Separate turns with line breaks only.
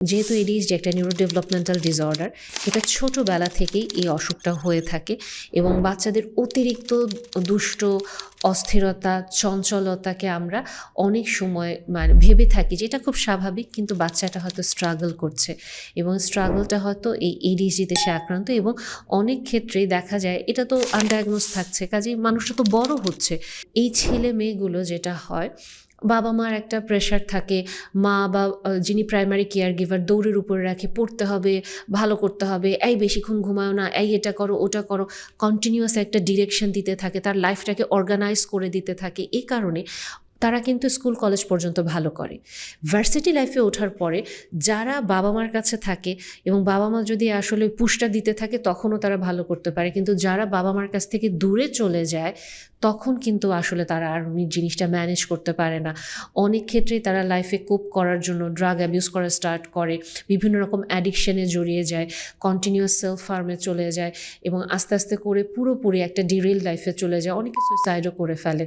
যেহেতু এডিএইচডি একটা neuro developmental disorder এটা ছোটোবেলা থেকেই এই অসুখটা হয়ে থাকে এবং বাচ্চাদের অতিরিক্ত দুষ্ট অস্থিরতা, চঞ্চলতাকে আমরা অনেক সময় মানে ভেবে থাকি যে এটা খুব স্বাভাবিক, কিন্তু বাচ্চাটা হয়তো স্ট্রাগল করছে এবং স্ট্রাগলটা হয়তো এই এডিএইচডিতে সে আক্রান্ত এবং অনেক ক্ষেত্রেই দেখা যায় এটা তো আনডায়াগনোস থাকছে, কাজেই মানুষটা তো বড় হচ্ছে। এই ছেলে মেয়েগুলো যেটা হয়, বাবা মার একটা প্রেশার থাকে, মা বা যিনি প্রাইমারি কেয়ার গিভার দৌড়ের উপরে রাখে, পড়তে হবে, ভালো করতে হবে, এই বেশিক্ষণ ঘুমাও না, এই এটা করো, ওটা করো। কন্টিনিউয়াস একটা ডিরেকশন দিতে থাকে, তার লাইফটাকে অর্গানাইজ করে দিতে থাকে। এ কারণে তারা কিন্তু স্কুল, কলেজ পর্যন্ত ভালো করে। ভার্সিটি লাইফে ওঠার পরে যারা বাবা মার কাছে থাকে এবং বাবা মা যদি আসলে পুষ্টা দিতে থাকে, তখনও তারা ভালো করতে পারে। কিন্তু যারা বাবা মার কাছ থেকে দূরে চলে যায়, তখন কিন্তু আসলে তারা আর জিনিসটা ম্যানেজ করতে পারে না। অনেক ক্ষেত্রেই তারা লাইফে কোপ করার জন্য ড্রাগ অ্যাবিউজ করা স্টার্ট করে, বিভিন্ন রকম অ্যাডিকশানে জড়িয়ে যায় কন্টিনিউয়াস সেলফ ফার্মে চলে যায় এবং আস্তে আস্তে করে পুরোপুরি একটা ডিরেল লাইফে চলে যায়। অনেকে সুইসাইডও করে ফেলে।